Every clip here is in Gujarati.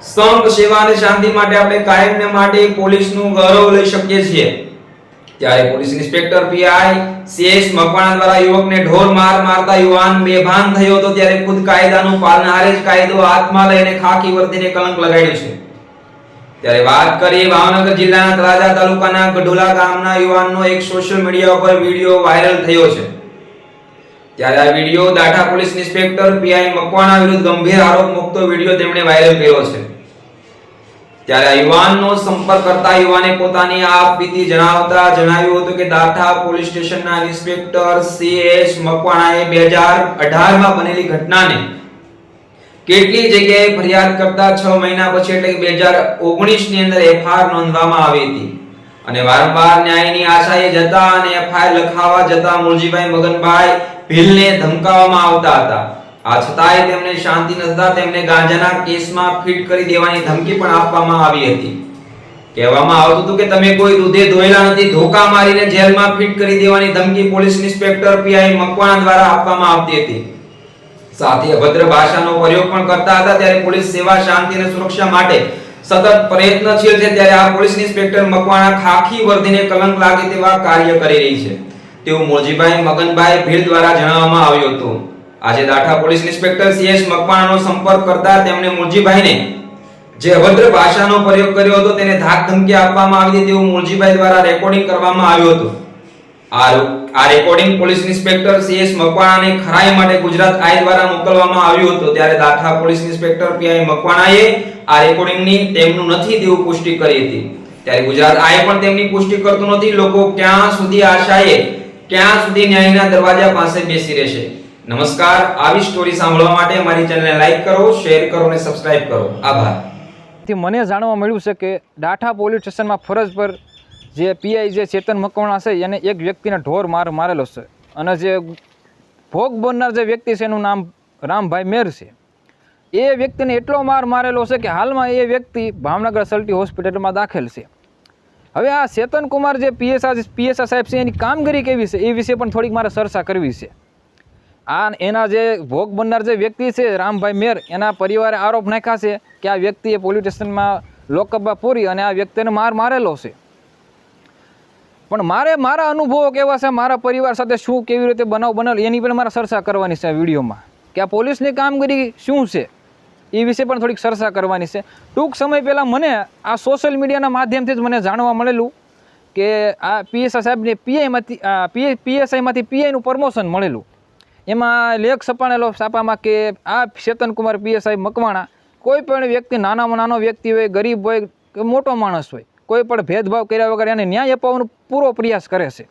સંઘ સેવા અને શાંતિ માટે આપણે કાયમને માટે પોલીસનું ગૌરવ લઈ શકીએ છીએ. ત્યારે police inspector PI CS Makwana દ્વારા યુવકને ઢોર માર મારતા યુવાન બેભાન થયો હતો ત્યારે ખુદ કાયદાનું પાલનહારે જ કાયદો હાથમાં લઈને ખાકી વર્દીને કલંક લગાડ્યો છે. ત્યારે વાત કરીએ ભાવનગર જિલ્લાના તળાજા તાલુકાના ગઢોલા ગામના યુવાનનો એક સોશિયલ મીડિયા ઉપર વીડિયો વાયરલ થયો છે. ત્યારે આ video Datha police inspector PI Makwana વિરુદ્ધ ગંભીર આરોપ મૂકતો વિડિયો તેમણે વાયરલ કર્યો છે. ત્યારે આ યુવાનનો સંપર્ક કરતા યુવાને પોતાની આપવીતી જણાવતા જણાવ્યું હતું કે દાઠા પોલીસ સ્ટેશનના ઇન્સ્પેક્ટર સીએસ મકવાણાએ 2018 માં બનેલી ઘટનાને કેટલી જગ્યાએ ફરિયાદ કરતા છ મહિના પછી એટલે કે બે હજાર ઓગણીસની અંદર એફઆર નોંધવામાં આવી હતી. અને વારંવાર ન્યાયની આશાએ જતા અને એફઆર લખાવવા જતા મુરજીભાઈ મગનભાઈ ભીલને ધમકાવવામાં આવતા હતા. આ છતાંય તેમને શાંતિ ન તેમને ગાંજાના કેસમાં ફિટ કરી દેવાની ધમકી પણ આપવામાં આવી હતી. કહેવામાં આવતું હતું કે તમે કોઈ દૂધે ધોયેલા નથી, ધોકા મારીને જેલમાં ફિટ કરી દેવાની ધમકી પોલીસ ઇન્સ્પેક્ટર પીઆઈ મકવાણા દ્વારા આપવામાં આવતી હતી. સાથે અભદ્ર ભાષાનો પ્રયોગ પણ કરતા હતા, ત્યારે પોલીસ સેવા, શાંતિ અને સુરક્ષા માટે સતત પ્રયત્નશીલ છે, ત્યારે આ પોલીસ ઇન્સ્પેક્ટર મકવાણા ખાખી વર્ધીને કલંક લાગે તેવા કાર્ય કરી રહી છે. તેવું મોજીભાઈ મગનભાઈ ભીલ દ્વારા જણાવવામાં આવ્યું હતું. આજે દાઠા પોલીસ ઇન્સ્પેક્ટર સીએસ મકવાણાનો સંપર્ક કરતા તેમણે મુરજીભાઈને જે અભદ્ર ભાષાનો પ્રયોગ કર્યો હતો તેને ધાક ધમકી આપવામાં આવી હતી તેવું મુરજીભાઈ દ્વારા રેકોર્ડિંગ કરવામાં આવ્યું હતું. આ આ રેકોર્ડિંગ પોલીસ ઇન્સ્પેક્ટર સીએસ મકવાણાને ખરાઈ માટે ગુજરાત આઈ દ્વારા મોકલવામાં આવ્યું હતું. ત્યારે દાઠા પોલીસ ઇન્સ્પેક્ટર પીઆઈ મકવાણાએ આ રેકોર્ડિંગની તેમનું નથી તેવું પુષ્ટિ કરી હતી. ત્યારે ગુજરાત આઈ પણ તેમની પુષ્ટિ કરતું નથી. લોકો ક્યાં સુધી આશાએ ક્યાં સુધી ન્યાયના દરવાજા પાસે બેસી રહેશે. નમસ્કાર, આવી સ્ટોરી સાંભળવા માટે અમારી ચેનલને લાઈક કરો શેર કરો અને સબસ્ક્રાઇબ કરો. આભાર. થી મને જાણવા મળ્યું છે કે ડાઠા પોલીસ સ્ટેશનમાં ફરજ પર જે પીઆઈ જે ચેતન મકવાણા છે, એને એક વ્યક્તિને ઢોર માર મારેલો છે. અને જે ભોગ બનનાર જે વ્યક્તિ છે, એનું નામ રામભાઈ મેર છે. એ વ્યક્તિને એટલો માર મારેલો છે કે હાલમાં એ વ્યક્તિ ભાવનગર સલ્ટી હોસ્પિટલમાં દાખલ છે. હવે આ ચેતન કુમાર જે પીએસઆર પીએસઆર સાહેબ છે, એની કામગીરી કેવી છે? એ વિશે પણ થોડીક મારે ચર્ચા કરવી છે. આ એના જે ભોગ બનનાર જે વ્યક્તિ છે, રામભાઈ મેર, એના પરિવારે આરોપ નાખ્યા છે કે આ વ્યક્તિએ પોલીસ સ્ટેશનમાં લોકકબા પૂરી અને આ વ્યક્તિને માર મારેલો છે. પણ મારે મારા અનુભવો કેવા છે, મારા પરિવાર સાથે શું કેવી રીતે બનાવ બનાવ એની પણ મારે ચર્ચા કરવાની છે આ વિડીયોમાં. કે આ પોલીસની કામગીરી શું છે? એ વિશે પણ થોડીક ચર્ચા કરવાની છે. ટૂંક સમય પહેલાં મને આ સોશિયલ મીડિયાના માધ્યમથી જ મને જાણવા મળેલું કે આ પીએસઆઈ સાહેબને પીઆઈમાંથી પીએ પીએસઆઈમાંથી પીઆઈનું પ્રમોશન મળેલું. એમાં લેખ સપાણેલો છાપામાં કે આ ચેતનકુમાર પીએસઆઈ મકવાણા કોઈ પણ વ્યક્તિ, નાનામાં નાનો વ્યક્તિ હોય, ગરીબ હોય કે મોટો માણસ હોય, કોઈ પણ ભેદભાવ કર્યા વગર એને ન્યાય અપાવવાનો પૂરો પ્રયાસ કરે છે.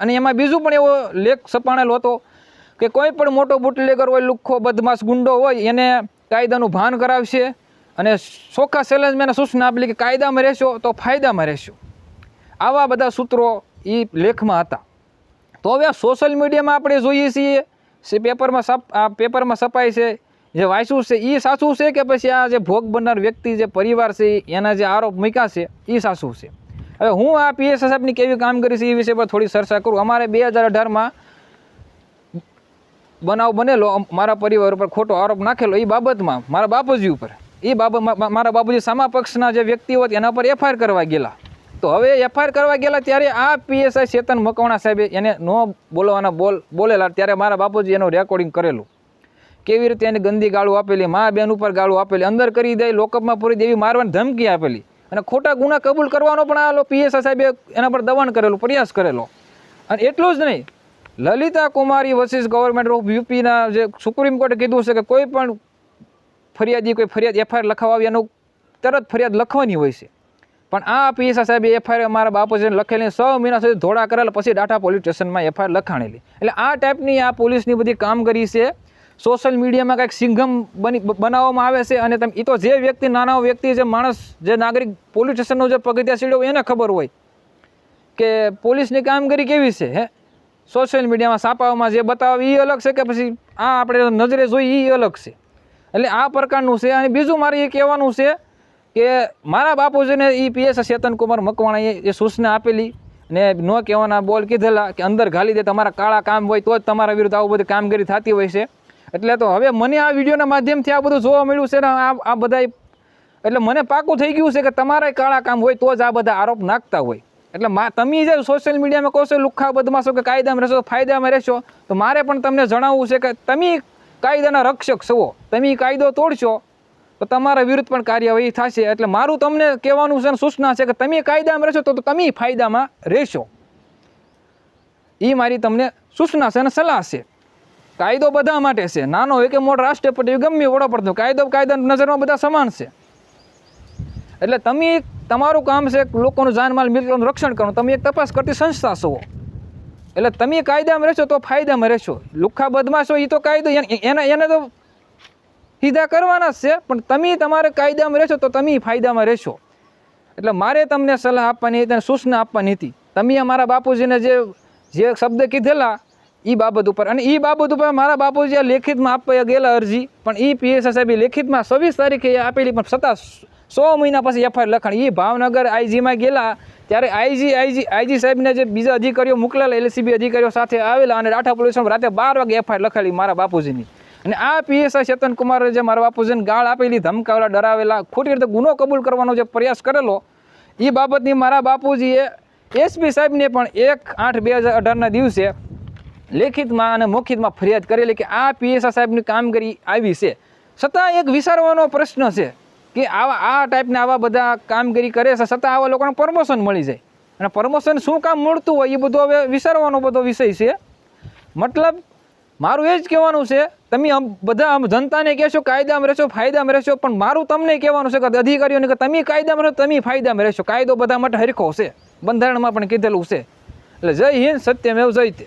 અને એમાં બીજું પણ એવો લેખ સપાણેલો હતો કે કોઈ પણ મોટો બુટલેગર હોય, લુખ્ખો, બદમાશ ગુંડો હોય, એને કાયદાનું ભાન કરાવશે અને ચોખ્ખા સેલેન્સમેને સૂચના આપેલી કે કાયદામાં રહેશો તો ફાયદામાં રહેશો. આવા બધા સૂત્રો એ લેખમાં હતા. તો હવે સોશિયલ મીડિયામાં આપણે જોઈએ છીએ જે પેપરમાં સપ, આ પેપરમાં છપાય છે, જે વાંચ્યું છે એ સાચું છે કે પછી આ જે ભોગ બનનાર વ્યક્તિ, જે પરિવાર છે, એના જે આરોપ મૂક્યા છે એ સાચું છે. હવે હું આ પીએસ સાહેબની કેવી કામગીરી છે એ વિશે પર થોડી ચર્ચા કરું. અમારે બે હજાર અઢારમાં બનાવ બનેલો મારા પરિવાર ઉપર ખોટો આરોપ નાખેલો એ બાબતમાં મારા બાપુજી ઉપર. એ બાબત મારા બાપુજી સામા પક્ષના જે વ્યક્તિઓ એના પર એફઆઈઆર કરવા ગયેલા. તો હવે એફઆઈઆર કરવા ગયેલા ત્યારે આ પીએસઆઈ ચેતન મકવાણા સાહેબે એને ન બોલવાના બોલ, બોલેલા, ત્યારે મારા બાપુજી એનું રેકોર્ડિંગ કરેલું. કેવી રીતે એને ગંદી ગાળું આપેલી, મા બેન ઉપર ગાળું આપેલી, અંદર કરી દે લોકઅપમાં પૂરી દેવી મારવાની ધમકી આપેલી. અને ખોટા ગુના કબૂલ કરવાનો પણ આ પીએસઆઈ સાહેબે એના પર દબાણ કરેલું, પ્રયાસ કરેલો. અને એટલું જ નહીં Lalita Kumari versus government of યુપીના જે સુપ્રીમ કોર્ટે કીધું છે કે કોઈ પણ ફરિયાદી, કોઈ ફરિયાદ એફઆઈઆર લખાવવા એનું તરત ફરિયાદ લખવાની હોય છે. પણ આ પીએસઆઈ સાહેબે એફઆઈઆર મારા બાપુજીને લખેલી છ મહિના સુધી ધોળા કરેલા, પછી ડાટા પોલીસ સ્ટેશનમાં એફઆઈઆર લખાણેલી. એટલે આ ટાઈપની આ પોલીસની બધી કામગીરી છે. સોશિયલ મીડિયામાં કંઈક સિંઘમ બની બનાવવામાં આવે છે અને તમે એ તો જે વ્યક્તિ, નાના વ્યક્તિ જે માણસ, જે નાગરિક પોલીસ સ્ટેશનનો જે પગથિયા સીડ્યો એને ખબર હોય કે પોલીસની કામગીરી કેવી છે, હે? સોશિયલ મીડિયામાં છાપાઓમાં જે બતાવે એ અલગ છે કે પછી આ આપણે નજરે જોઈએ એ અલગ છે? એટલે આ પ્રકારનું છે. અને બીજું મારે એ કહેવાનું છે કે મારા બાપુજીને એ પીએસ ચેતન કુમાર મકવાણાએ એ સૂચના આપેલી ને ન કહેવાના બોલ કીધેલા કે અંદર ઘાલી દે, તમારા કાળા કામ હોય તો જ તમારા વિરુદ્ધ આવું બધી કામગીરી થતી હોય છે. એટલે તો હવે મને આ વિડીયોના માધ્યમથી આ બધું જોવા મળ્યું છે ને આ આ બધા એટલે મને પાકું થઈ ગયું છે કે તમારે કાળા કામ હોય તો જ આ બધા આરોપ નાખતા હોય. એટલે તમે જે સોશિયલ મીડિયામાં કહો છો લુખ્ખા બદમાશો કે કાયદામાં રહેશો ફાયદામાં રહેશો. તો મારે પણ તમને જણાવવું છે કે તમે કાયદાના રક્ષક છો. તમે કાયદો તોડશો, તો તમારા વિરુદ્ધ પણ કાર્યવાહી થશે. એટલે મારું તમને કહેવાનું છે સૂચના છે કે તમે કાયદામાં રહેશો, તો તમે ફાયદામાં રહેશો. એ મારી તમને સૂચના છે અને સલાહ છે. કાયદો બધા માટે છે. નાનો હોય કે મોટો, રાષ્ટ્રપતિ, ગમે વડાપ્રધાન કાયદો કાયદાની નજરમાં બધા સમાન છે. એટલે તમે તમારું કામ છે લોકોનું જાનમાલ મિલકતનું રક્ષણ કરવાનું. તમે એક તપાસ કરતી સંસ્થા છો. એટલે તમે કાયદામાં રહેશો તો ફાયદામાં રહેશો. લુખ્ખા બદમાશો એ તો કાયદો એને, એને- તો સીધા કરવાના જ છે, પણ તમે તમારે કાયદામાં રહેશો તો તમે ફાયદામાં રહેશો. એટલે મારે તમને સલાહ આપવાની હતી અને સૂચના આપવાની હતી. તમે અમારા બાપુજીને જે જે શબ્દ કીધેલા એ બાબત ઉપર. અને એ બાબત ઉપર મારા બાપુજી આ લેખિતમાં આપવા ગયેલા અરજી, પણ એ પીએસઆઈ સાહેબે લેખિતમાં છવ્વીસ તારીખે આપેલી, પણ છતાં સો મહિના પછી એફઆઈઆર લખાણ. એ ભાવનગર આઈજીમાં ગયેલા. ત્યારે આઈજી આઈજી આઈજી સાહેબને જે બીજા અધિકારીઓ મોકલેલા, એલસીબી અધિકારીઓ સાથે આવેલા અને રાઠા પોલીસ રાતે બાર વાગે એફઆઈઆર લખાયેલી મારા બાપુજીની. અને આ પીએસઆઈ ચેતન કુમારે જે મારા બાપુજીને ગાળ આપેલી, ધમકાવેલા, ડરાવેલા, ખોટી રીતે ગુનો કબૂલ કરવાનો જે પ્રયાસ કરેલો એ બાબતની મારા બાપુજીએ એસપી સાહેબને પણ એક આઠ બે હજાર અઢારના દિવસે લેખિતમાં અને મૌખિતમાં ફરિયાદ કરેલી કે આ પીએસઆઈ સાહેબની કામગીરી આવી છે. છતાં એક વિચારવાનો પ્રશ્ન છે. કે આવા આ ટાઈપના આવા બધા કામગીરી કરે છે, છતાં આવા લોકોને પ્રમોશન મળી જાય. અને પ્રમોશન શું કામ મળતું હોય એ બધું હવે વિચારવાનો બધો વિષય છે. મતલબ મારું એ જ કહેવાનું છે, તમે આમ બધા આમ જનતાને કહેશો કાયદામાં રહેશો, ફાયદામાં રહેશો, પણ મારું તમને કહેવાનું છે કે અધિકારીઓને કે તમે કાયદામાં રહો તમે ફાયદામાં રહેશો. કાયદો બધા માટે હરખો છે. બંધારણમાં પણ કીધેલું છે. એટલે જય હિન્દ, સત્યમેવ જયતે